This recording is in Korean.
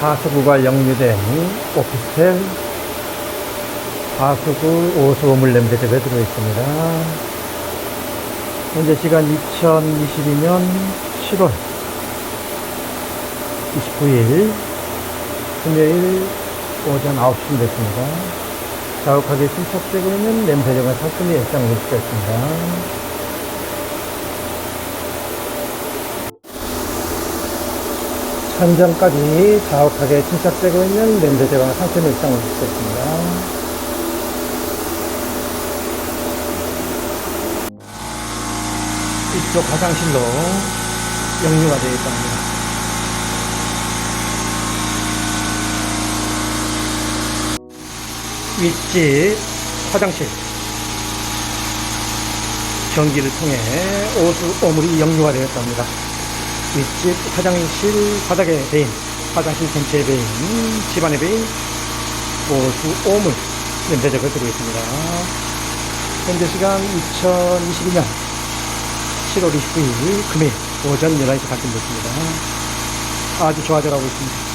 하수구가 역류된 오피스텔 하수구 오수오물 냄새집에 들어있습니다. 현재 시간 2022년 7월 29일 금요일 오전 9시쯤 됐습니다. 자욱하게 침착되고 있는 냄새정을 일상을 볼 수가 있습니다. 천장까지 자욱하게 침착되고 있는 냄새제거나 상태 일상을 있습니다. 이쪽 화장실로 역류가 되어 있답니다. 윗집 화장실 전기를 통해 오수 오물이 역류가 되었답니다. 윗집 화장실 바닥에 베인 화장실 전체에 베인 집안에 베인 오수 오물 냄새적을 들고 있습니다. 현재 시간 2022년 7월 29일 금요일 오전 11시 반쯤 됐습니다. 아주 좋아져가고 있습니다.